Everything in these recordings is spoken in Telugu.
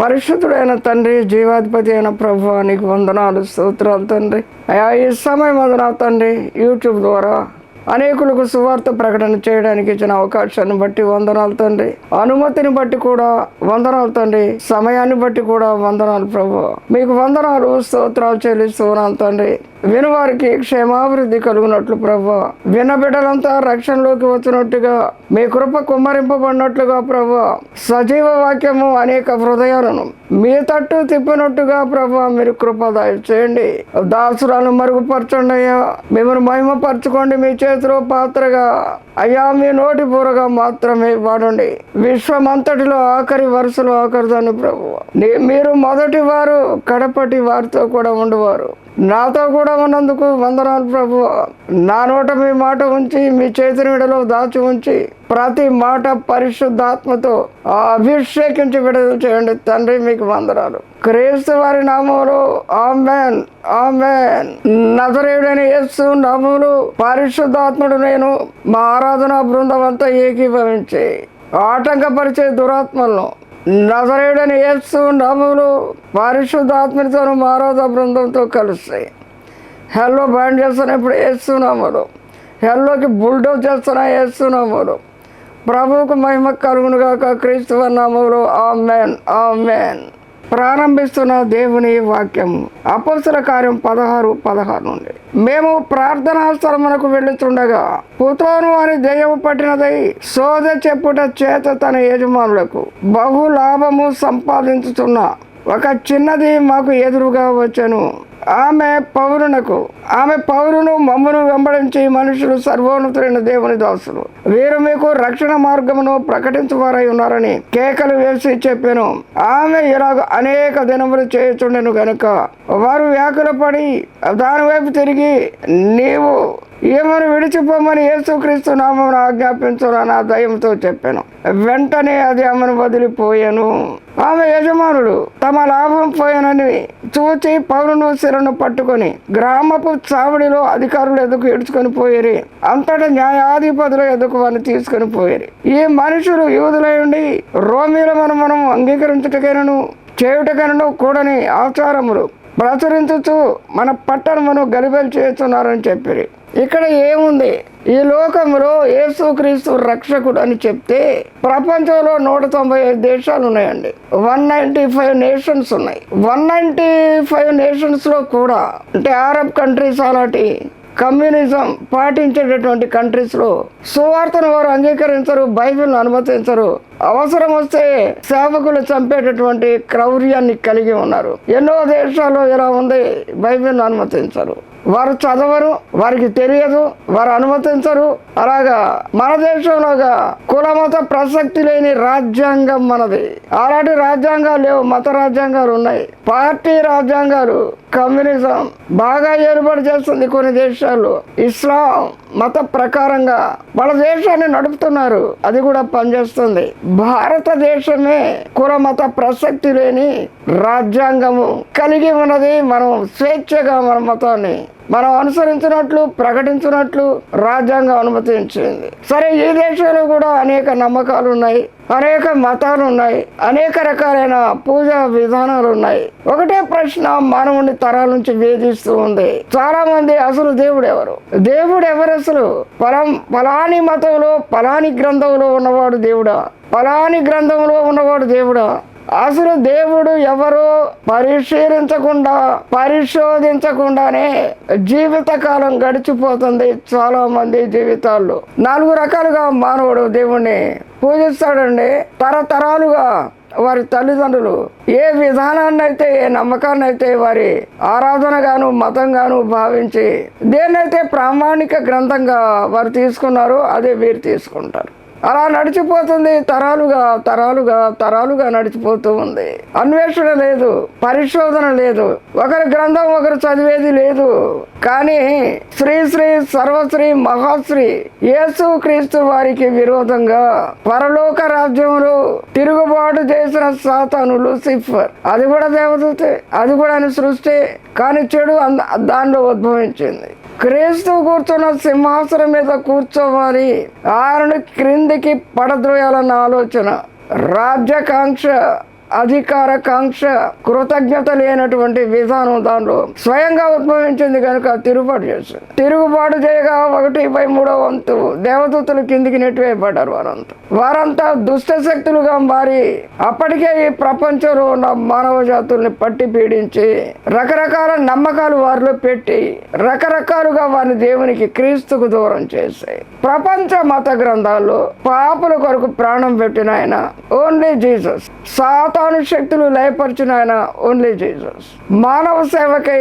పరిశుద్ధుడైన తండ్రి జీవాధిపతి అయిన ప్రభు నీకు వందనాలు స్తోత్రాలు తండ్రి. అయా ఈ సమయం వందనాలు తండ్రి యూట్యూబ్ ద్వారా అనేకులకు సువార్త ప్రకటన చేయడానికి ఇచ్చిన అవకాశాన్ని బట్టి వందనాలు తండ్రి. అనుమతిని బట్టి కూడా వందనాలు తండ్రి. సమయాన్ని బట్టి కూడా వందనాలు ప్రభు. మీకు వందనాలు స్తోత్రాలు చెల్లిస్తున్నాను తండ్రి. వినవారికి క్షేమాభివృద్ధి కలుగునట్లు ప్రభు వినబిడ్డలంతా రక్షణలోకి వచ్చినట్టుగా మీ కృప కుమ్మరింపబడినట్లుగా ప్రభు సజీవ వాక్యము అనేక హృదయాలను మీ తట్టు తిప్పినట్టుగా ప్రభు మీరు కృపదాయ చేయండి దాసురాలు మరుగుపరచండి అయ్యా. మిమ్మల్ని మహిమపరచుకోండి మీ చేతిలో పాత్రగా. అయ్యా మీ నోటి పూరగా మాత్రమే వాడండి. విశ్వమంతటిలో ఆఖరి వరుసలో ఆఖరిదాన్ని ప్రభు మీరు మొదటి వారు కడపటి వారితో కూడా ఉండేవారు. నాతో కూడా ఉన్నందుకు వందనాలు ప్రభు. నా నోట మీ మాట ఉంచి మీ చేతిని విడలో దాచి ఉంచి ప్రతి మాట పరిశుద్ధాత్మతో అభిషేకించి విడుదల చేయండి. తండ్రి మీకు వందనాలు. క్రీస్తు వారి నామములు ఆమెన్ ఆమెన్. నజరేయుడని యేసు నామములు పరిశుద్ధాత్ముడు నేను మా ఆరాధన బృందం అంతా ఏకీభవించి ఆటంకపరిచే దురాత్మలను నజరేయుడని యేసు నామములు పరిశుద్ధాత్మతోను మారోద బృందంతో కలుస్తాయి హెల్లో బ్యాండ్ చేస్తున్న ఇప్పుడు వేస్తున్నాములు హెల్లోకి బుల్డోజ్ చేస్తున్నా వేస్తున్నాములు ప్రభువుకు మహిమ కలుగునుగాక క్రీస్తు నామములు. ఆ ఆమెన్. ప్రారంభిస్తున్న దేవుని వాక్యం అపసర కార్యం పదహారు పదహారు నుండి. మేము ప్రార్థనా స్థలమునకు వెళ్ళుతుండగా పుత్రోను అని దెయ్యము పట్టినదై శోధ చెప్పుట చేత తన యజమానులకు బహు లాభము సంపాదించుతున్న ఒక చిన్నది మాకు ఎదురుగా వచ్చాను. ఆమె పౌరునకు ఆమె పౌరును మమ్మను వెంబడించి మనుషులు సర్వోన్నతులైన దేవుని దాసులు. వీరు మీకు రక్షణ మార్గమును ప్రకటించువారై ఉన్నారని కేకలు వేసి చెప్పాను. ఆమె ఇలాగ అనేక దినములు చేయుచుండెను గనుక వారు వ్యాకులపడి దాని వైపు తిరిగి నీవు ఏమని విడిచిపోమని యేసుక్రీస్తు నామం ఆజ్ఞాపించురా నా దయంతో చెప్పాను. వెంటనే అది ఆమెను వదిలిపోయాను. ఆమె యజమానుడు తమ లాభం పోయానని చూచి పౌరును శిరను పట్టుకొని గ్రామపు చావడిలో అధికారులు ఎదుకు ఇడుచుకొని పోయేరి. అంతటా న్యాయాధిపతులు ఎదుకు వారిని తీసుకొని పోయేరి. ఈ మనుషులు యూదులై ఉండి రోమిల మనం మనం అంగీకరించుటకైనను చేయుటకైనను కూడని ఆచారములు ప్రచురించుతూ మన పట్టణమును గలిబెలు చేస్తున్నారని చెప్పిరి. ఇక్కడ ఏముంది? ఈ లోకంలో యేసుక్రీస్తు రక్షకుడు అని చెప్తే ప్రపంచంలో నూట తొంభై ఐదు దేశాలు ఉన్నాయండి. వన్ నైంటీ ఫైవ్ నేషన్స్ ఉన్నాయి. వన్ నైంటీ ఫైవ్ నేషన్స్లో కూడా అంటే అరబ్ కంట్రీస్ అలాంటి కమ్యూనిజం పాటించేటటువంటి కంట్రీస్లో సువార్తను వారు అంగీకరించరు బైబిల్ను అనుమతించరు. అవసరం వస్తే సేవకులు చంపేటటువంటి క్రౌర్యాన్ని కలిగి ఉన్నారు. ఎన్నో దేశాల్లో ఇలా ఉంది బైబిల్ను అనుమతించరు. వారు చదవరు వారికి తెలియదు వారు అనుమతించరు. అలాగా మన దేశంలోగా కులమత ప్రసక్తి లేని రాజ్యాంగం మనది. అలాంటి రాజ్యాంగాలు లేవు మత రాజ్యాంగాలు ఉన్నాయి. పార్టీ రాజ్యాంగాలు కమ్యూనిజం బాగా ఏర్పాటు చేస్తుంది కొన్ని దేశాల్లో. ఇస్లాం మత ప్రకారంగా వాళ్ళ దేశాన్ని నడుపుతున్నారు అది కూడా పనిచేస్తుంది. భారతదేశమే కుల మత ప్రసక్తి లేని రాజ్యాంగము కలిగి ఉన్నది మనం స్వేచ్ఛగా మన మతాన్ని మనం అనుసరించినట్లు ప్రకటించినట్లు రాజ్యాంగం అనుమతించింది. సరే ఈ దేశంలో కూడా అనేక నమ్మకాలు ఉన్నాయి అనేక మతాలు ఉన్నాయి అనేక రకాలైన పూజా విధానాలు ఉన్నాయి ఒకటే ప్రశ్న మానవుని తరాల నుంచి వేధిస్తూ ఉంది. చాలా మంది అసలు దేవుడు ఎవరు దేవుడు ఎవరు అసలు? పలం పలాని మతంలో పలాని గ్రంథంలో ఉన్నవాడు దేవుడా? పలాని గ్రంథంలో ఉన్నవాడు దేవుడా? అసలు దేవుడు ఎవరు పరిశీలించకుండా పరిశోధించకుండానే జీవితకాలం గడిచిపోతుంది చాలా మంది జీవితాల్లో. నాలుగు రకాలుగా మానవుడు దేవుణ్ణి పూజిస్తాడండి. తరతరాలుగా వారి తల్లిదండ్రులు ఏ విధానాన్ని అయితే ఏ నమ్మకాన్ని అయితే వారి ఆరాధనగాను మతంగాను భావించి దేన్నైతే ప్రామాణిక గ్రంథంగా వారు తీసుకున్నారో అదే వీరు తీసుకుంటారు. అలా నడిచిపోతుంది తరాలుగా తరాలుగా తరాలుగా నడిచిపోతూ ఉంది. అన్వేషణ లేదు పరిశోధన లేదు. ఒకరి గ్రంథం ఒకరు చదివేది లేదు. కానీ శ్రీ శ్రీ సర్వశ్రీ మహాశ్రీ యేసు క్రీస్తు వారికి విరోధంగా పరలోక రాజ్యంలో తిరుగుబాటు చేసిన సాతాను లూసిఫర్. అది కూడా దేవదూతే అది కూడా ఆయన సృష్టి. కానీ చెడు అంద- దానిలో ఉద్భవించింది. క్రీస్తు కూర్చున్న సింహాసనం మీద కూర్చోవాలి. ఆయనను క్రిందికి పడద్రోయాలన్న ఆలోచన. రాజ్యాకాంక్ష. అధికార కాంక్ష కృతజ్ఞత లేనటువంటి విధానం దానిలో స్వయంగా ఉద్భవించింది కనుక తిరుగుబాటు చేస్తుంది తిరుగుబాటు చేయగా ఒకటి పై మూడో వంతు దేవదూతలు కిందికి నెట్టివేయబడ్డారు వారంతా. వారంతా దుష్ట శక్తులుగా మారి అప్పటికే ఈ ప్రపంచంలో ఉన్న మానవ జాతుల్ని పట్టి పీడించి రకరకాల నమ్మకాలు వారిలో పెట్టి రకరకాలుగా వారిని దేవునికి క్రీస్తుకు దూరం చేశాయి. ప్రపంచ మత గ్రంథాల్లో పాపుల కొరకు ప్రాణం పెట్టిన ఆయన ఓన్లీ జీసస్ సాత శక్తులు లయపరచున ఆయన. ఓన్లీ జీసస్ మానవ సేవకై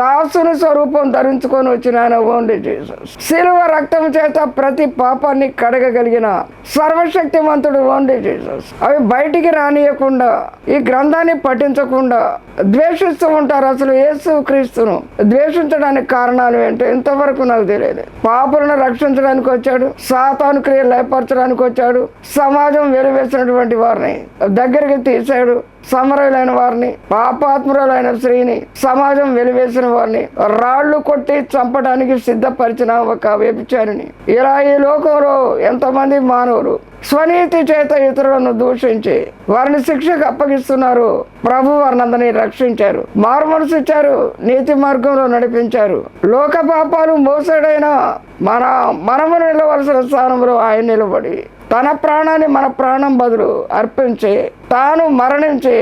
దాసుని స్వరూపం ధరించుకొని వచ్చిన ఆయన. ఓన్లీ జీసస్ శిలువ రక్తం చేత ప్రతి పాపాన్ని కడగగలిగిన సర్వశక్తివంతుడు ఓన్లీ జీసస్ అవి బయటికి రానియకుండా ఈ గ్రంథాన్ని పఠించకుండా ద్వేషిస్తూ ఉంటారు అసలు యేసు క్రీస్తును. ద్వేషించడానికి కారణాలు ఏంటో ఇంతవరకు నాకు తెలియదు. పాపులను రక్షించడానికి వచ్చాడు సాతాను క్రియ లయపరచడానికి వచ్చాడు సమాజం వెలువేసినటువంటి వారిని దగ్గరికి తీశాడు సమరయులైన వారిని పాపాత్మురాలైన స్త్రీని సమాజం వెలివేసిన వారిని రాళ్ళు కొట్టి చంపడానికి సిద్ధపరిచిన ఒక వ్యభిచారిని ఇలా ఈ లోకంలో ఎంతమంది మానవులు స్వనీతి చేత ఇతరులను దూషించి వారిని శిక్షకు అప్పగిస్తున్నారు. ప్రభు వారిని రక్షించారు. మారుమనసు ఇచ్చారు. నీతి మార్గంలో నడిపించారు. లోక పాపాలు మోసడైన మన మనము నిలవలసిన స్థానంలో ఆయన నిలబడి తన ప్రాణాన్ని మన ప్రాణం బదులు అర్పించి తాను మరణించి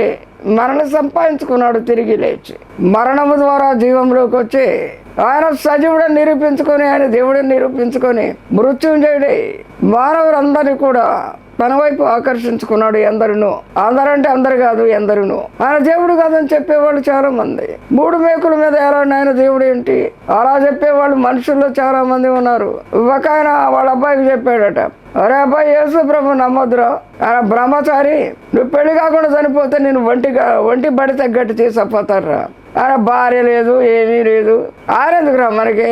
మరణం సంపాదించుకున్నాడు తిరిగి లేచి. మరణము ద్వారా జీవంలోకి వచ్చి ఆయన సజీవుడని నిరూపించుకొని ఆయన దేవుడిని నిరూపించుకొని మృత్యుంజయుడి మానవులందరినీ కూడా తన వైపు ఆకర్షించుకున్నాడు ఎందరును అందరంటే అందరు కాదు ఎందరును ఆయన దేవుడు కాదని చెప్పేవాళ్ళు చాలా మంది మూడు మేకుల మీద ఎలాంటి ఆయన దేవుడు ఏంటి? అలా చెప్పేవాళ్ళు మనుషుల్లో చాలా మంది ఉన్నారు. ఒక ఆయన వాళ్ళ అబ్బాయికి చెప్పాడట అరే అబ్బాయి యేసు ప్రభు నమ్మొద్దురా. ఆయన బ్రహ్మచారి. నువ్వు పెళ్ళి కాకుండా చనిపోతే నేను ఒంటి ఒంటి బడి తగ్గట్టు చేసపోతారా ఆయన భార్య లేదు ఏమీ లేదు. ఆరెందుకురా మనకి?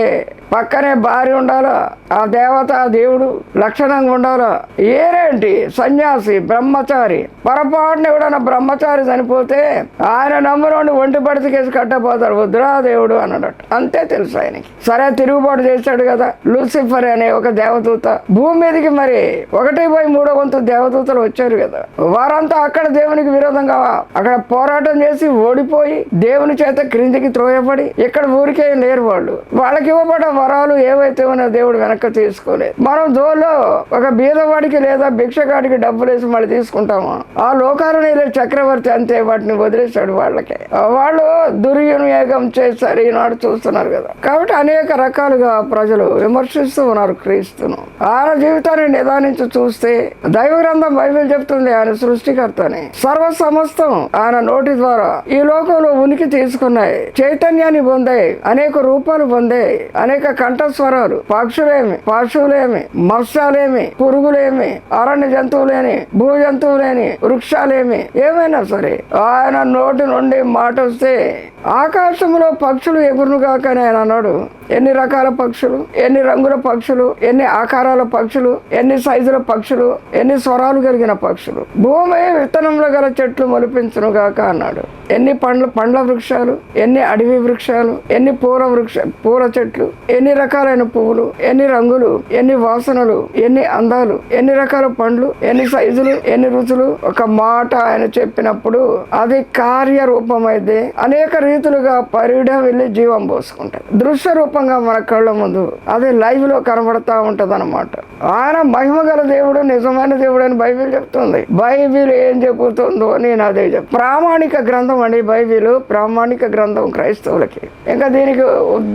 పక్కనే భార్య ఉండాలా ఆ దేవత దేవుడు లక్షణంగా ఉండాలా? ఏరేంటి? సన్యాసి బ్రహ్మచారి. పొరపాటున ఎవడన్నా బ్రహ్మచారి చనిపోతే ఆయన నమ్ములోని ఒంటి పడితకేసి కట్టపోతారు వద్దురా దేవుడు అన్నాడట. అంతే తెలుసు ఆయనకి. సరే తిరుగుబాటు చేశాడు కదా. లూసిఫర్ అనే ఒక దేవదూత. భూమి మీదకి మరి ఒకటి పోయి మూడో వంతు దేవదూతలు వచ్చారు కదా. వారంతా అక్కడ దేవునికి విరోధంగా అక్కడ పోరాటం చేసి ఓడిపోయి దేవుని చేత క్రిందికి త్రోయపడి ఇక్కడ ఊరికే లేరు వాళ్ళు. వాళ్ళకి ఇవ్వబడ్డ వరాలు ఏవైతే ఉన్నాయో దేవుడు వెనక్కి తీసుకోలేదు. మనం జోలో ఒక బీదవాడికి లేదా భిక్షగాడికి డబ్బులు వేసి మళ్ళీ తీసుకుంటాము? ఆ లోకాలను చక్రవర్తి అంతే వాటిని వదిలేశాడు వాళ్ళకి. వాళ్ళు దుర్వినియోగం చేస్తారు ఈనాడు చూస్తున్నారు కదా. కాబట్టి అనేక రకాలుగా ప్రజలు విమర్శిస్తూ ఉన్నారు క్రీస్తును. ఆయన జీవితాన్ని నిదానించి చూస్తే దైవ గ్రంథం బైబిల్ చెప్తుంది ఆయన సృష్టికర్తని. సర్వ సమస్తం ఆయన నోటి ద్వారా ఈ లోకంలో ఉనికి తీసుకున్నాయి. చైతన్యాన్ని పొందాయి అనేక రూపాలు పొందాయి అనేక కంఠస్వరాలు పక్షులేమి పశువులేమి మత్స్యాలేమి పురుగులేమి అరణ్య జంతువులేని భూ జంతువులేని వృక్షాలేమి ఏమైనా సరే ఆయన నోటి నుండి మాట వస్తే ఆకాశంలో పక్షులు ఎగురును ఆయన అన్నాడు. ఎన్ని రకాల పక్షులు? ఎన్ని రంగుల పక్షులు? ఎన్ని ఆకారాల పక్షులు? ఎన్ని సైజుల పక్షులు? ఎన్ని స్వరాలు కలిగిన పక్షులు? భూమి విత్తనంలో గల చెట్లు మొలిపించును గాక అన్నాడు. ఎన్ని పండ్ల పండ్ల వృక్షాలు? ఎన్ని అడవి వృక్షాలు? ఎన్ని పూల వృక్ష పూల చెట్లు? ఎన్ని రకాలైన పువ్వులు ఎన్ని రంగులు ఎన్ని వాసనలు ఎన్ని అందాలు ఎన్ని రకాల పండ్లు ఎన్ని సైజులు ఎన్ని రుచులు ఒక మాట ఆయన చెప్పినప్పుడు అది కార్యరూపమైతే అనేక రీతులుగా పరిడం వెళ్ళి జీవం పోసుకుంటాయి. దృశ్య రూపంగా మన కళ్ళ ముందు అది లైవ్లో కనబడతా ఉంటది అనమాట ఆయన మహిమ గల దేవుడు నిజమైన దేవుడు అని బైబిల్ చెప్తుంది. బైబిల్ ఏం చెబుతుందో నేను అదే చెప్ ప్రామాణిక గ్రంథం అండి బైబిల్ ప్రామాణిక గ్రంథం క్రైస్తవులకి. ఇంకా దీనికి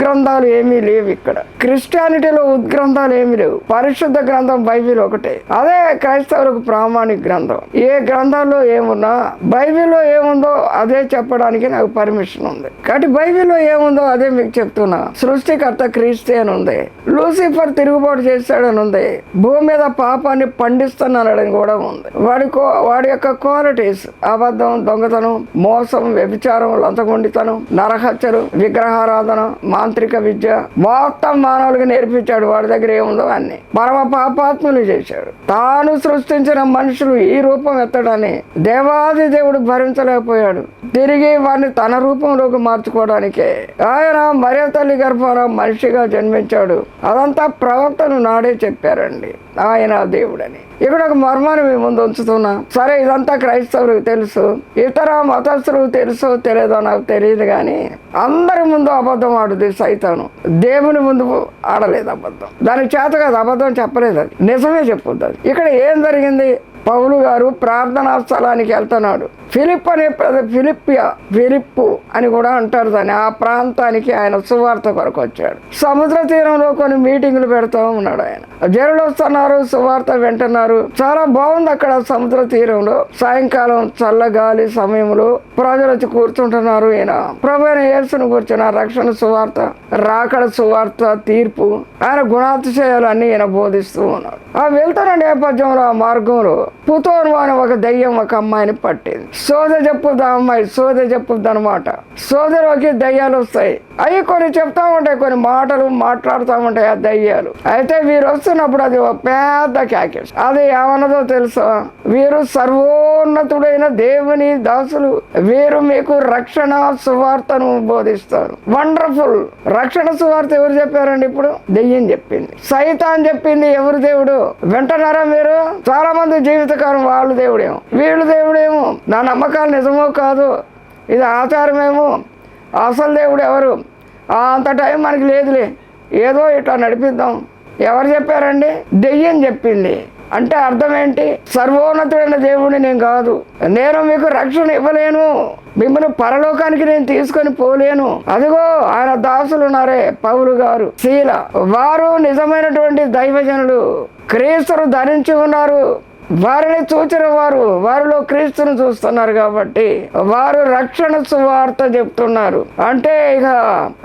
గ్రంథాలు ఏమీ లేవు. ఇక్కడ. క్రిస్టియానిటీలో ఉద్గ్రంథాలు ఏమి లేవు. పరిశుద్ధ గ్రంథం బైబిల్ ఒకటే. అదే క్రైస్తవులకు ప్రామాణిక గ్రంథం. ఏ గ్రంథాల్లో ఏమున్నా బైబిల్లో ఏముందో అదే చెప్పడానికి నాకు పర్మిషన్ ఉంది. కాబట్టి బైబిల్లో ఏముందో అదే మీకు చెప్తున్నా. సృష్టికర్త క్రీస్తే అని ఉంది. లూసిఫర్ తిరుగుబాటు చేశాడని ఉంది. భూమి మీద పాపాన్ని పండిస్తున్నాడని కూడా ఉంది. వాడి కో- వాడి యొక్క క్వాలిటీస్ అబద్ధం దొంగతనం మోసం వ్యభిచారం లంచగొండితనం నరహత్యలు విగ్రహారాధన మాంత్రిక విద్య మొత్తం మానవులకు నేర్పించాడు. వాడి దగ్గర ఏముందో అన్ని. పరమ పాపాత్ములు చేశాడు. తాను సృష్టించిన మనుషులు ఈ రూపం ఎత్తడాన్ని దేవాది దేవుడు భరించలేకపోయాడు. తిరిగి వారిని తన రూపంలోకి మార్చుకోవడానికే. ఆయన మరే తల్లి గర్భాన మనిషిగా జన్మించాడు. అదంతా ప్రవక్తను నాడే చెప్పారండి. ఆయన దేవుడని. ఇక్కడ ఒక మర్మాన్ని మీ ముందు ఉంచుతున్నా. సరే ఇదంతా క్రైస్తవులకు తెలుసు. ఇతర మతస్థులకు తెలుసో తెలియదో నాకు తెలియదు కానీ అందరి ముందు అబద్ధం ఆడుది సైతాను. దేవుని ముందు ఆడలేదు అబద్ధం. దానికి చేత కాదు అబద్ధం చెప్పలేదు అది. నిజమే చెప్పుద్ది అది. ఇక్కడ ఏం జరిగింది? పౌలు గారు ప్రార్థనా స్థలానికి వెళ్తున్నాడు. ఫిలిప్ అనే ప్రద- ఫిలిప్పియా ఫిలిప్పు అని కూడా అంటారు దాన్ని. ఆ ప్రాంతానికి ఆయన సువార్త కొరకు వచ్చాడు. సముద్ర తీరంలో కొన్ని మీటింగులు పెడతా ఉన్నాడు ఆయన. జనులు వస్తున్నారు సువార్త వింటున్నారు. చాలా బాగుంది అక్కడ సముద్ర తీరంలో. సాయంకాలం చల్లగాలి సమయంలో ప్రజలు వచ్చి కూర్చుంటున్నారు ఈయన. ప్రభుత్వ యేసును కూర్చున్న రక్షణ సువార్త రాకడ సువార్త తీర్పు ఆయన గుణాతిశయాలు అన్ని ఈయన బోధిస్తూ ఉన్నాడు. ఆ వెళ్తున్న నేపథ్యంలో ఆ మార్గంలో పుతోన్ అని ఒక దయ్యం ఒక అమ్మాయిని పట్టింది. సోద చెప్పుద్ది ఆ అమ్మాయి? సోద చెప్పుద్ది అనమాట సోదరికి దయ్యాలు వస్తాయి. అవి కొన్ని చెప్తా ఉంటాయి కొన్ని మాటలు మాట్లాడుతూ ఉంటాయి ఆ దయ్యాలు. అయితే వీరు వస్తున్నప్పుడు అది ఒక పెద్ద క్యాకెట్ అది ఏమన్నదో తెలుసా? వీరు సర్వోన్నతుడైన దేవుని దాసులు. వీరు మీకు రక్షణ సువార్తను బోధిస్తారు. వండర్ఫుల్. రక్షణ సువార్త ఎవరు చెప్పారండి ఇప్పుడు? దెయ్యం చెప్పింది. సైతాన్ చెప్పింది ఎవరు దేవుడు? వింటున్నారా మీరు? చాలా మంది జీవితకాలం వాళ్ళు దేవుడేమో వీళ్ళు దేవుడేమో. నా నమ్మకాలు నిజమో కాదు ఇది ఆచారమేమో. అసలు దేవుడు ఎవరు? అంత టైం మనకి లేదులే. ఏదో ఇట్లా నడిపిద్దాం. ఎవరు చెప్పారండి? దెయ్యం చెప్పింది. అంటే అర్థం ఏంటి? సర్వోన్నతుడైన దేవుడిని నేను కాదు. నేను మీకు రక్షణ ఇవ్వలేను. మిమ్మల్ని పరలోకానికి నేను తీసుకొని పోలేను. అదిగో ఆయన దాసులు ఉన్నారే పౌలు గారు. శీల వారు నిజమైనటువంటి దైవజనులు. క్రీస్తులు ధరించి ఉన్నారు. వారిని చూచిన వారు వారిలో క్రీస్తుని చూస్తున్నారు కాబట్టి వారు రక్షణ సువార్త చెప్తున్నారు. అంటే ఇక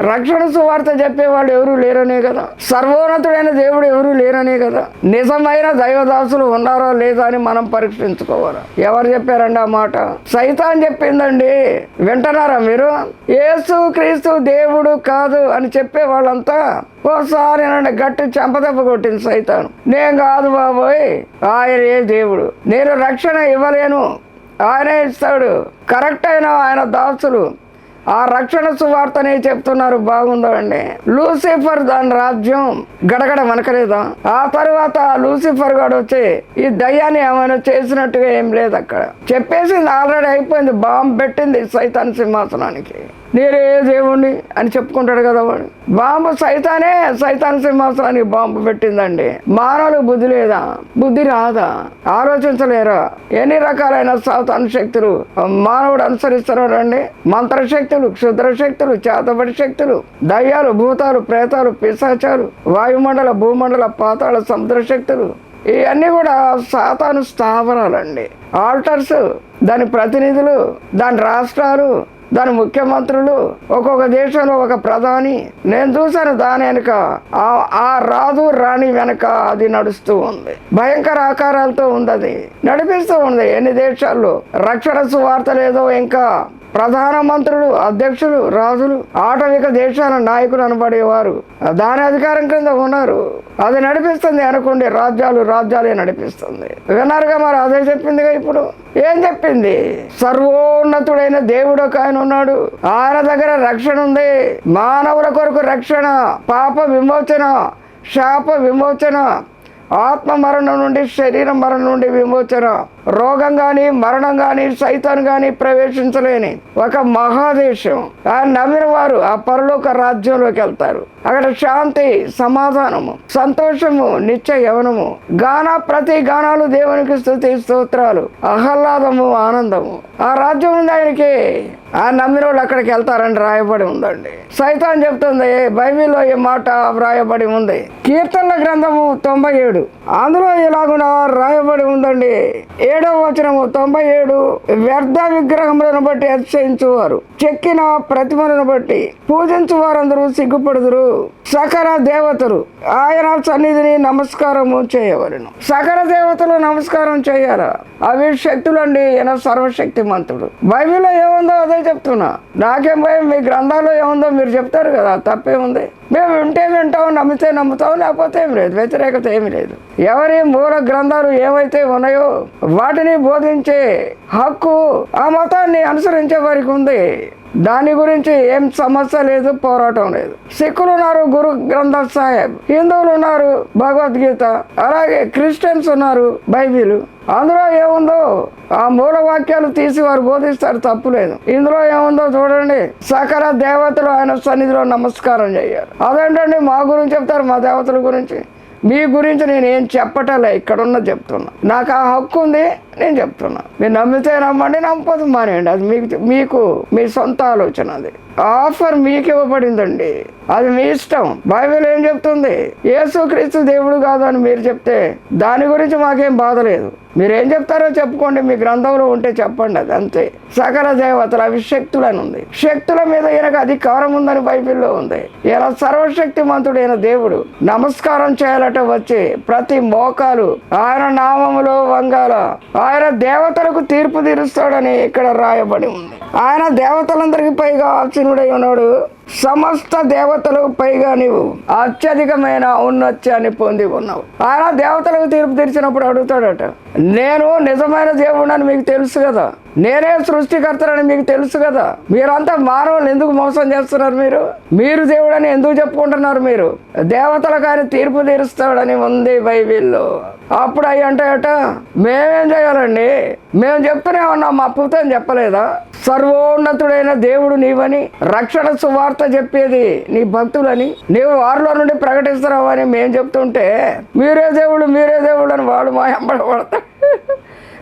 రక్షణ సువార్త చెప్పే వాళ్ళు ఎవరు లేరనే కదా. సర్వోన్నతుడైన దేవుడు ఎవరు లేరనే కదా. నిజమైన దైవదాసులు ఉన్నారో లేదా అని మనం పరీక్షించుకోవాలి? ఎవరు చెప్పారండి ఆ మాట? సైతాన్ చెప్పిందండి. వింటున్నారా మీరు? యేసు క్రీస్తు దేవుడు కాదు అని చెప్పే వాళ్ళంతా ఓసారి నన్ను గట్టి చెంపదెబ్బ కొట్టింది సైతాను. నేను కాదు బాబోయ్ ఆయనే దేవుడు. నేను రక్షణ ఇవ్వలేను. ఆయనే ఇస్తాడు. కరెక్ట్ అయిన ఆయన దాసులు. ఆ రక్షణ సువార్తనే చెప్తున్నారు బాగుందో అండి లూసిఫర్ దాని రాజ్యం గడగడ వనకలేదా? ఆ తర్వాత లూసిఫర్ గాడు వచ్చి ఈ దయ్యాన్ని ఏమైనా చేసినట్టుగా ఏం లేదు అక్కడ చెప్పేసింది ఆల్రెడీ అయిపోయింది బాంబు పెట్టింది సైతాన్ సింహాసనానికి. నేనే దేవుణ్ణి అని చెప్పుకుంటాడు కదా వాడు. బాంబు సైతానే సైతాన్ సింహాసనానికి బాంబు పెట్టిందండి. మానవులకు బుద్ధి లేదా? బుద్ధి రాదా? ఆలోచించలేరా? ఎన్ని రకాలైన సాతాన్ శక్తులు మానవుడు అనుసరిస్తున్నాడండి మంత్రశక్తులు క్షుద్ర శక్తులు చేతబడి శక్తులు దయ్యాలు భూతాలు ప్రేతాలు పిశాచాలు వాయుమండల భూమండల పాతాళ సముద్ర శక్తులు ఇవన్నీ కూడా సాతాను స్థావరాలండి. ఆల్టర్స్ దాని ప్రతినిధులు దాని రాష్ట్రాలు దాని ముఖ్యమంత్రులు ఒక్కొక్క దేశంలో ఒక ప్రధాని. నేను చూశాను దాని వెనుక. ఆ- ఆ రాదు రాణి వెనక అది నడుస్తూ ఉంది. భయంకర ఆకారాలతో ఉంది అది. నడిపిస్తూ ఉంది ఎన్ని దేశాల్లో. రక్షణ సువార్త లేదో ఇంకా ప్రధాన మంత్రులు అధ్యక్షులు రాజులు ఆటవిక దేశాల నాయకులు అనబడేవారు. దాని అధికారం కింద ఉన్నారు. అది నడిపిస్తుంది అనుకోండి రాజ్యాలు రాజ్యాలే నడిపిస్తుంది. విన్నారుగా మరి అదే చెప్పిందిగా ఇప్పుడు? ఏం చెప్పింది? సర్వోన్నతుడైన దేవుడు ఒక ఆయన ఉన్నాడు. ఆయన దగ్గర రక్షణ ఉంది. మానవుల కొరకు రక్షణ పాప విమోచన శాప విమోచన ఆత్మ మరణం నుండి శరీర మరణం నుండి విమోచన. రోగం కానీ మరణం కానీ సైతాన్ కానీ ప్రవేశించలేని ఒక మహాదేశం. ఆ నమ్మిన వారు ఆ పరలోక రాజ్యంలోకి వెళ్తారు. అక్కడ శాంతి సమాధానము సంతోషము నిత్య యవనము గాన ప్రతి గానాలు దేవునికి స్థుతి స్తోత్రాలు ఆహ్లాదము ఆనందము. ఆ రాజ్యం ఉంది ఆయనకి. ఆ నమ్మిన వాళ్ళు అక్కడికి వెళ్తారని రాయబడి ఉందండి. సైతాన్ చెప్తుంది బైబిల్లో ఈ మాట వ్రాయబడి ఉంది? కీర్తనల గ్రంథము తొంభై ఏడు. అందులో ఇలాగున రాయబడి ఉందండి. ఏడవ వచనము తొంభై ఏడు వ్యర్థ విగ్రహములను బట్టి అతిశయించువారు చెక్కిన ప్రతిమలను బట్టి పూజించు వారందరూ సిగ్గుపడుదురు. సకల దేవతలు ఆయన సన్నిధిని నమస్కారము చేయవలను. సకల దేవతలు నమస్కారం చేయాలా? అవి శక్తులండి ఈయన సర్వశక్తిమంతుడు. బైబిల్లో ఏముందో అదే చెప్తున్నా. నాకేం భయం మీ గ్రంథాల్లో ఏముందో మీరు చెప్తారు కదా తప్పేముంది? మేము వింటే వింటాం నమ్మితే నమ్ముతాం లేకపోతే ఏం లేదు వ్యతిరేకత ఏమి లేదు. ఎవరి మూల గ్రంథాలు ఏవైతే ఉన్నాయో వాటిని బోధించే హక్కు ఆ మతాన్ని అనుసరించే వారికి ఉంది. దాని గురించి ఏం సమస్య లేదు పోరాటం లేదు. సిక్కులు ఉన్నారు గురు గ్రంథ సాహెబ్. హిందువులు ఉన్నారు భగవద్గీత. అలాగే క్రిస్టియన్స్ ఉన్నారు బైబిల్. అందులో ఏముందో ఆ మూల వాక్యాలు తీసి వారు బోధిస్తారు తప్పులేదు ఇందులో ఏముందో చూడండి. సకల దేవతలు ఆయన సన్నిధిలో నమస్కారం చేయాలి అదేంటండి మా గురించి చెప్తారు మా దేవతల గురించి? మీ గురించి నేను ఏం చెప్పటలే ఇక్కడున్న చెప్తున్నా. నాకు ఆ హక్కు ఉంది నేను చెప్తున్నా. మీరు నమ్మితే నమ్మండి నమ్మకపోతే మానేయండి. అది మీకు మీకు మీ సొంత ఆలోచన అది. ఆఫర్ మీకు ఇవ్వబడిందండి అది మీ ఇష్టం. బైబిల్ ఏం చెప్తుంది? యేసుక్రీస్తు దేవుడు కాదు అని మీరు చెప్తే దాని గురించి మాకేం బాధ లేదు. మీరు ఏం చెప్తారో చెప్పుకోండి మీ గ్రంథంలో ఉంటే చెప్పండి అది అంతే. సకల దేవతలు అవి శక్తులని ఉంది శక్తుల మీద ఈయనకు అధికారం ఉందని బైబిల్లో ఉంది. ఈయన సర్వశక్తిమంతుడైన దేవుడు నమస్కారం చేయాలట వచ్చి ప్రతి మోకాలు ఆయన నామములో వంగాల ఆయన దేవతలకు తీర్పు తీరుస్తాడని ఇక్కడ రాయబడి ఉంది. ఆయన దేవతలందరికీ పైగా ఆప్షన్ ఆసీనుడై ఉన్నాడు. సమస్త దేవతలకు పైగా నీవు అత్యధికమైన ఉన్నత్యాన్ని పొంది ఉన్నావు. ఆయన దేవతలకు తీర్పు తీర్చినప్పుడు అడుగుతాడట నేను నిజమైన దేవుడని మీకు తెలుసు కదా. నేనే సృష్టికర్తనని మీకు తెలుసు కదా. మీరంతా మానవులు ఎందుకు మోసం చేస్తున్నారు మీరు? మీరు దేవుడని ఎందుకు చెప్పుకుంటున్నారు మీరు? దేవతలకు ఆయన తీర్పు తీరుస్తాడని ఉంది బైబిల్లో. అప్పుడు అవి అంటాయట మేమేం చేయాలండి? మేము చెప్తూనే ఉన్నాం మా పుత్రం చెప్పలేదా? సర్వోన్నతుడైన దేవుడు నీవని రక్షణ సువార్త చెప్పేది నీ భక్తులని నీవు వారిలో నుండి ప్రకటిస్తున్నావు అని మేము చెప్తుంటే మీరే దేవుడు మీరే దేవుడు అని వాడు మా ఎంబడబడతాడు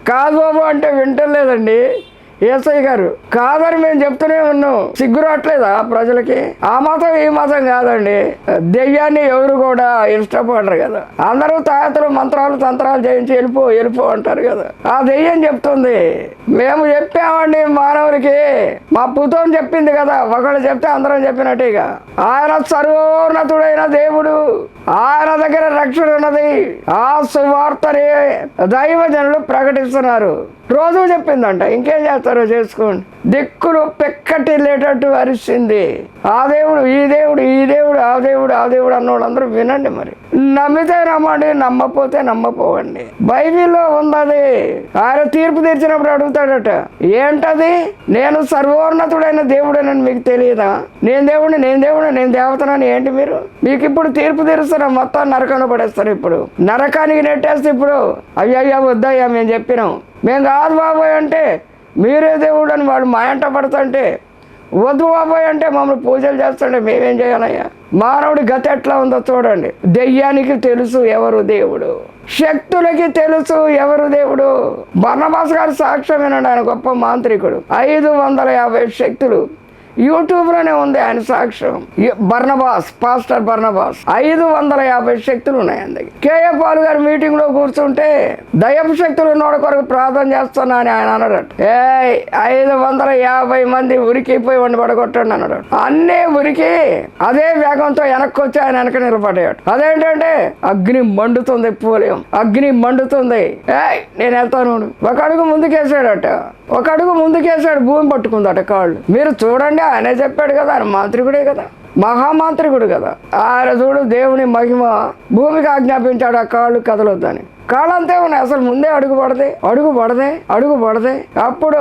కాదు బాబు అంటే వింటలేదండి. ఏసై గారు కాదని మేము చెప్తూనే ఉన్నాం. సిగ్గు రావట్లేదా ప్రజలకి? ఆ మతం ఈ మతం కాదండి. దెయ్యాన్ని ఎవరు కూడా ఇష్టపడరు కదా. అందరూ తాయతలు మంత్రాలు తంత్రాలు చేయించి వెళ్ళిపో వెళ్ళిపో అంటారు కదా. ఆ దెయ్యం చెప్తుంది. మేము చెప్పామండి మానవులకి. మా పుతం చెప్పింది కదా. ఒకళ్ళు చెప్తే అందరం చెప్పినట్టుగా ఆయన సర్వోన్నతుడైన దేవుడు. ఆయన దగ్గర రక్షణ ఉన్నది ఆ సువార్తని దైవజనులు ప్రకటిస్తున్నారు. రోజు చెప్పిందంట ఇంకేం చేస్తారో చేసుకోండి. దిక్కులు పెక్కటిల్లేటట్టు అరిచింది ఆ దేవుడు ఈ దేవుడు ఈ దేవుడు ఆ దేవుడు ఆ దేవుడు అన్నోళ్ళందరూ వినండి మరి. నమ్మితే నమ్మండి నమ్మపోతే నమ్మపోవండి. బైబిల్లో ఉన్నది ఆయన తీర్పు తీర్చినప్పుడు అడుగుతాడట ఏంటది? నేను సర్వోన్నతుడైన దేవుడేనని మీకు తెలియదా? నేను దేవుడిని నేను దేవుడు నేను దేవతనని ఏంటి మీరు? మీకు ఇప్పుడు తీర్పు తీరుస్తారా మొత్తం నరకంలో పడేస్తారు ఇప్పుడు. నరకానికి నెట్టేస్తే ఇప్పుడు అయ్యయ్యా వద్దయ్యా మేము చెప్పినాం. మేము కాదు బాబోయ్ అంటే మీరే దేవుడు అని వాడు మా ఎంట పడుతుంటే వద్దు బాబోయ్ అంటే మమ్మల్ని పూజలు చేస్తుంటే మేమేం చేయాలయ్యా? మానవుడి గత ఎట్లా ఉందో చూడండి. దెయ్యానికి తెలుసు ఎవరు దేవుడు. శక్తులకి తెలుసు ఎవరు దేవుడు. బర్ణబాస్ గారు సాక్ష్యం వినండి ఆయన గొప్ప మాంత్రికుడు. ఐదు వందల యాభై శక్తులు. యూట్యూబ్లోనే ఉంది ఆయన సాక్ష్యం. ఈ- బర్నబాస్ పాస్టర్ బర్నబాస్ ఐదు వందల యాభై శక్తులు ఉన్నాయి అందుకే కేఏ పాల్ గారు మీటింగ్లో కూర్చుంటే దయపు శక్తులు ఉన్నోడి కొరకు ప్రార్థన చేస్తున్నా అని ఆయన అన్నాడట. ఏ ఐదు వందల యాభై మంది ఉరికిపోయి వండి పడగొట్టండి అన్నాడు అన్నీ ఉరికి అదే వేగంతో వెనక్కి వచ్చి ఆయన వెనక నిలబడ్డాడు అదేంటంటే అగ్ని మండుతుంది పోలేం. అగ్ని మండుతుంది. ఏయ్ నేను వెళ్తాను ఒక అడుగు ముందుకేసాడట. ఒక అడుగు ముందుకేసాడు భూమి పట్టుకుందట కాళ్ళు. మీరు చూడండి ఆయనే చెప్పాడు కదా ఆయన మాంత్రికుడే కదా మహామాంత్రికుడు కదా. ఆయన చూడు దేవుని మహిమ భూమికి ఆజ్ఞాపించాడు ఆ కాళ్ళు కదలొద్దని. కాళ్ళంతే ఉన్నాయి అసలు ముందే అడుగు పడదే అడుగు పడదే అడుగు పడదే. అప్పుడు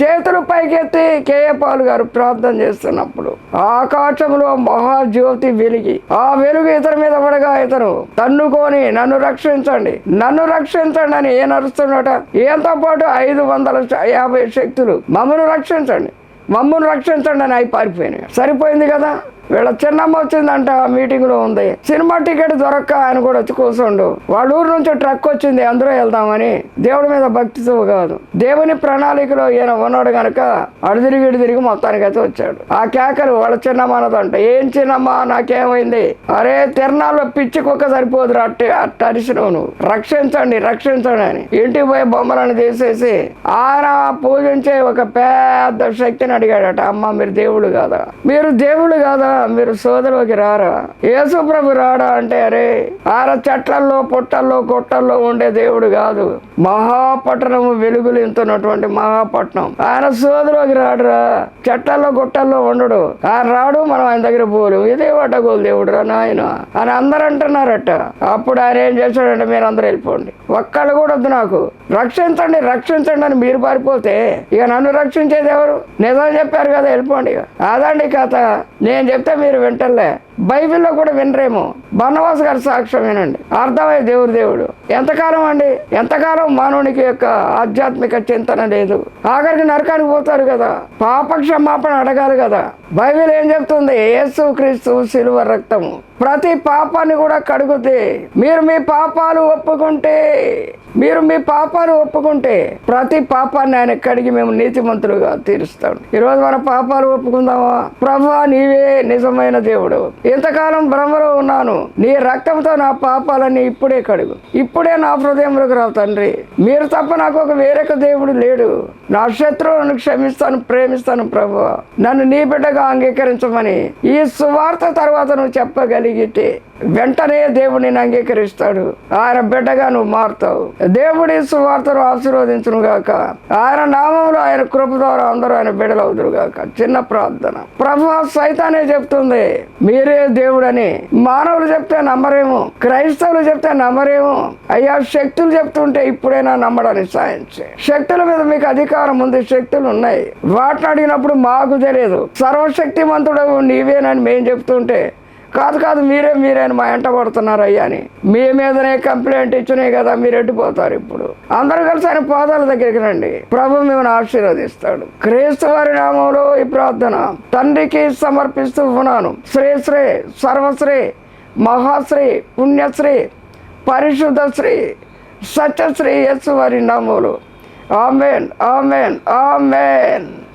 చేతులు పైకెత్తి కేఏ పాల్ గారు ప్రార్థన చేస్తున్నప్పుడు ఆకాశంలో మహాజ్యోతి వెలిగి ఆ వెలుగు ఇతని మీద పడగా ఇతను తన్నుకొని నన్ను రక్షించండి నన్ను రక్షించండి అని ఏ నడుస్తున్నట ఏంతో పాటు ఐదు వందల యాభై శక్తులు మమ్మను రక్షించండి మమ్మల్ని రక్షించండి అని అయి పారిపోయినాయి. సరిపోయింది కదా? వీళ్ళ చిన్నమ్మ వచ్చిందంట మీటింగ్లో ఉంది. సినిమా టికెట్ దొరక్క ఆయన కూడా వచ్చి కూర్చోండు. వాళ్ళ ఊరు నుంచి ట్రక్ వచ్చింది అందరూ వెళ్దామని. దేవుడి మీద భక్తితో కాదు. దేవుని ప్రణాళికలో ఈయన ఉన్నాడు కనుక అడిదిరిగిడి తిరిగి మొత్తానికి అయితే వచ్చాడు. ఆ కేకలు వాళ్ళ చిన్నమ్మనదంట ఏం చిన్నమ్మ నాకేమైంది? అరే తిరణాల్లో పిచ్చి కుక్క సరిపోదురా అట్టే అట్ట అరిసినావు నువ్వు. రక్షించండి రక్షించండి అని. ఇంటికి పోయి బొమ్మలను తీసేసి ఆయన పూజించే ఒక పెద్ద శక్తిని అడిగాడట. అమ్మ మీరు దేవుడు కాదా? మీరు దేవుడు కాదా? మీరు సోదరులోకి రారా? యేసుప్రభు రాడా అంటే అరే ఆర చెట్లల్లో పుట్టల్లో కొట్టల్లో ఉండే దేవుడు కాదు. మహాపట్టణము వెలుగులు ఇంతున్నటువంటి మహాపట్నం. ఆయన సోదరులకి రాడురా. చెట్లలో గుట్టల్లో ఉండడు. ఆయన రాడు మనం ఆయన దగ్గర పోలేము. ఇదే వడ్డగోలు దేవుడు రా నాయన. అని అందరు అంటున్నారట. అప్పుడు ఆయన ఏం చేశాడంటే మీరు అందరూ వెళ్ళిపోండి. ఒక్కళ్ళు కూడా వద్దు నాకు. రక్షించండి రక్షించండి అని మీరు పారిపోతే ఇక నన్ను రక్షించేది ఎవరు? నిజం చెప్పారు కదా వెళ్ళిపోండి ఇక. అదండి కథ. నేను చెప్తే మీరు వింటలే బైబిల్లో కూడా వినరేమో. బర్ణవాస్ గారి సాక్ష్యం వినండి. అర్థమయ్యే దేవుడు దేవుడు. ఎంతకాలం అండి? ఎంతకాలం మానవునికి యొక్క ఆధ్యాత్మిక చింతన లేదు. ఆఖరికి నరకానికి పోతారు కదా. పాప క్షమాపణ అడగాలి కదా. బైబిల్ ఏం చెప్తుంది? యేసు క్రీస్తు సిలువ రక్తము. ప్రతి పాపాన్ని కూడా కడుగుతే మీరు మీ పాపాలు ఒప్పుకుంటే మీరు మీ పాపాలు ఒప్పుకుంటే ప్రతి పాపాన్ని ఆయన కడిగి మేము నీతిమంతులుగా తీరుస్తాం. ఈరోజు మన పాపాలు ఒప్పుకుందామా? ప్రభా నీవే నిజమైన దేవుడు. ఇంతకాలం భ్రమలో ఉన్నాను. నీ రక్తంతో నా పాపాలన్నీ ఇప్పుడే కడుగు. ఇప్పుడే నా హృదయంలోకి రావు తండ్రి. మీరు తప్ప నాకు ఒక వేరొక దేవుడు లేడు. నా శత్రువులను క్షమిస్తాను ప్రేమిస్తాను ప్రభు. నన్ను నీ బిడ్డగా అంగీకరించమని ఈ సువార్త తర్వాత నువ్వు చెప్పగలిగితే వెంటనే దేవుడిని నేను అంగీకరిస్తాడు. ఆయన బిడ్డగా నువ్వు మారుతావు. దేవుడి సువార్తను ఆశీర్వదించును గాక. ఆయన నామంలో ఆయన కృప ద్వారా అందరూ ఆయన బిడ్డలవుదురు గాక. చిన్న ప్రార్థన. ప్రభు సైతానే చెప్తుంది. మీరే దేవుడని. మానవులు చెప్తే నమ్మరేమో. క్రైస్తవులు చెప్తే నమ్మరేమో. అయ్యా శక్తులు చెప్తుంటే ఇప్పుడైనా నమ్మడానికి సాయం శక్తుల మీద మీకు అధికారం ఉంది శక్తులు ఉన్నాయి. వాటిని అడిగినప్పుడు మాకు తెలియదు సర్వశక్తిమంతుడు నీవేనని మేము చెప్తుంటే కాదు కాదు మీరే మీరే అని మా ఎంట పడుతున్నారు అయ్యా అని. మీ మీదనే కంప్లైంట్ ఇచ్చినాయి కదా మీరు ఎట్టిపోతారు ఇప్పుడు. అందరూ కలిసి ఆయన పాదాల దగ్గరికి రండి. ప్రభు మిమ్మల్ని ఆశీర్వదిస్తాడు. క్రీస్తు వారి నామంలో ఈ ప్రార్థన తండ్రికి సమర్పిస్తూ ఉన్నాను. శ్రీశ్రీ సర్వశ్రీ మహాశ్రీ పుణ్యశ్రీ పరిశుద్ధ శ్రీ సత్యశ్రీ యస్సు వారి నామములు ఆమెన్ ఆమెన్ ఆమెన్.